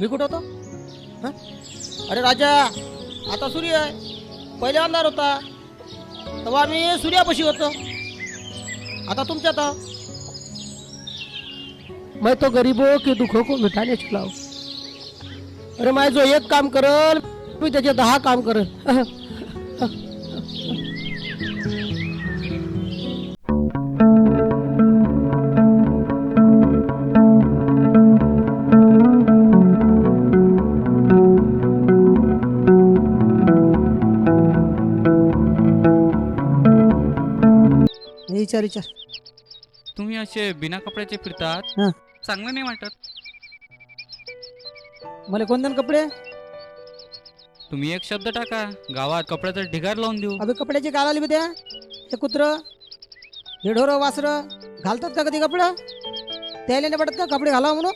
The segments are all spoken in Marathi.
मी कुठं होतो हं? अरे राजा आता सूर्य आहे पहिले अंधार होता तेव्हा आम्ही सूर्यापाशी होतो आता तुमच्यात आहो. मैं तो गरीबों के दुखों को मिटाने चला हूं. अरे मैं जो एक काम करल मी त्याचे दहा काम करल विचार विचार. तुम्ही असे बिना कपड्याचे फिरतात? हं. चांगलं नाही वाटत. मला कोणते कपडे? तुम्ही एक शब्द टाका. गावात कपड्याचा ढिगार लावून देऊ. अबे कपड्याची काल आली त्या. हे कुत्र? हे ढोरं वासरं? घालतात का कधी कपडं? त्याला नाही पडत का कपडे घालावं म्हणून?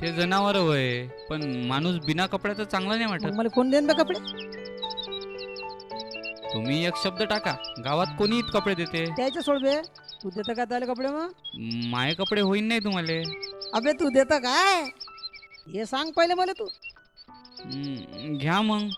ते जनावर होय पण माणूस बिना कपड्याचं चांगलं नाही मग वाटत मला कोण देईन बे कपडे? तुम्ही एक शब्द टाका. गावात कोणी कपडे देते? त्याचे सोड बे तू देतं का त्याला कपडे मग? माये कपडे होईन नाही तुम्हाला. अबे तू देतं काय? हे सांग पहिले मला तू. हम्म, घ्या मग.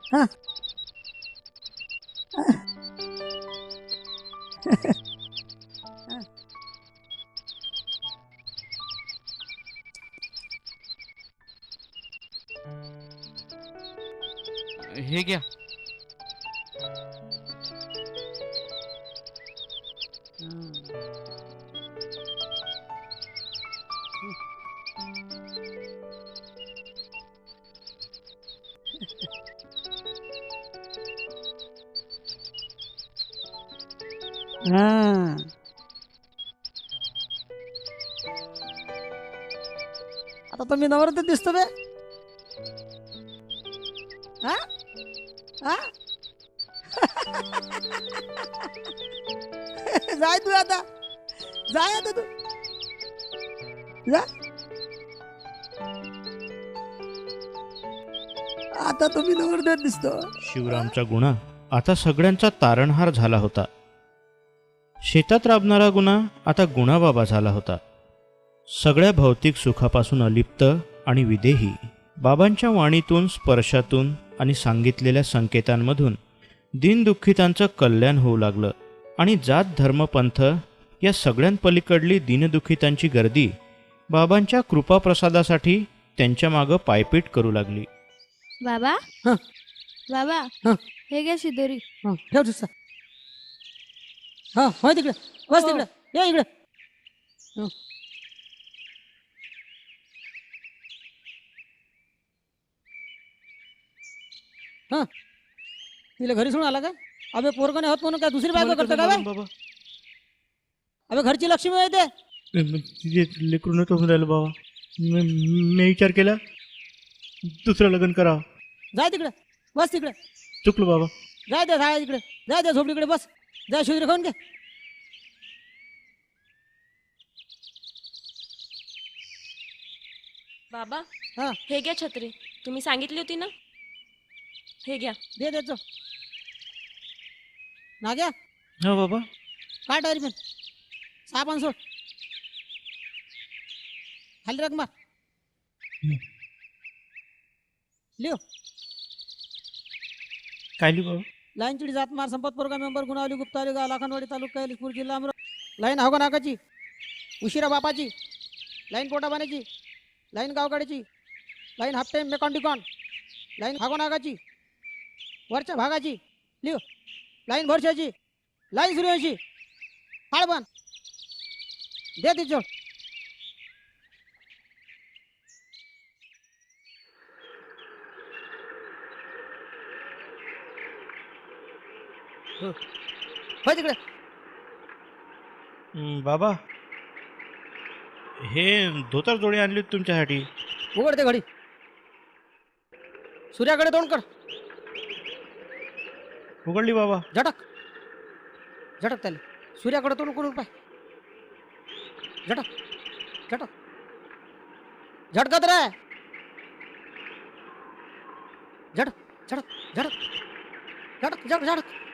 हे घ्या. हा. आता तुम्ही नवरात्र दिसतो बे. हा? हा? जाय तू आता. जाय आता तू. जा. आता तुम्ही नवरदेव दिसतो. शिवरामचा गुन्हा आता सगळ्यांचा तारणहार झाला होता. शेतात राबणारा गुन्हा आता गुणाबाबा झाला होता. सगळ्या भौतिक सुखापासून अलिप्त आणि विदेही बाबांच्या वाणीतून स्पर्शातून आणि सांगितलेल्या संकेतांमधून दीनदुःखितांचं कल्याण होऊ लागलं आणि जात धर्मपंथ या सगळ्यांपलीकडली दीनदुःखितांची गर्दी बाबांच्या कृपाप्रसादासाठी त्यांच्या मागं पायपीट करू लागली. बाबा? हं. बाबा? हं. हे घ्या शिदोरी. ठेव हा होय तिकडे. बस हो. तिकडे. या इकडे. हं. हा. तिला घरी सोडून आला का? अबे पोरगं नाही होत म्हणून काय दुसरी बायको करतो का बे? बाबा? अबे घरची लक्ष्मी आहे ते. तिचे लेकरून होऊन राहिलं बाबा. मी मी विचार केला. दुसरं लग्न करावं. जाय तिकडे. बस तिकडे. चुकलो बाबा. जाय दे जाय तिकडे जाय दे झोपडीकडे बस. जाय शिवरी खाऊन घे. बाबा हा. हे घ्या छत्री. तुम्ही सांगितली होती ना? हे घ्या. दे देतो नाग्या हो बाबा. काय डायरी पेन सहा पाच सोड. खाली रक मार लिओ काय लिहू बाबा? लाईन चिडी जात मार संपत पोरगा मेंबर गुणावली गुप्तावली गाव लाखानवाडी तालुका लिखपूर जिल्हा अमरावती. लाईन हवगा नाकाची. उशिरा बापाची. लाईन पोटाबाण्याची लाईन गावगाडीची. लाईन हाफ टाईम मेकॉन्डिकॉन लाईन हागो नागाची वरच्या भागाची. लिव. लाईन भरशाची. लाईन सूर्यवंशी फाळबन दे होय तिकडे. हं, बाबा हे धोतर जोडी आणली होती तुमच्यासाठी. उघड ते घडी. सूर्याकडे तोंड कर. उघडली बाबा. झटक. झटक त्याला. सूर्याकडे तोंड करून पाय. झटक. झटक. झटकत रे. झटक झटक झटक. झटक झटक झटक.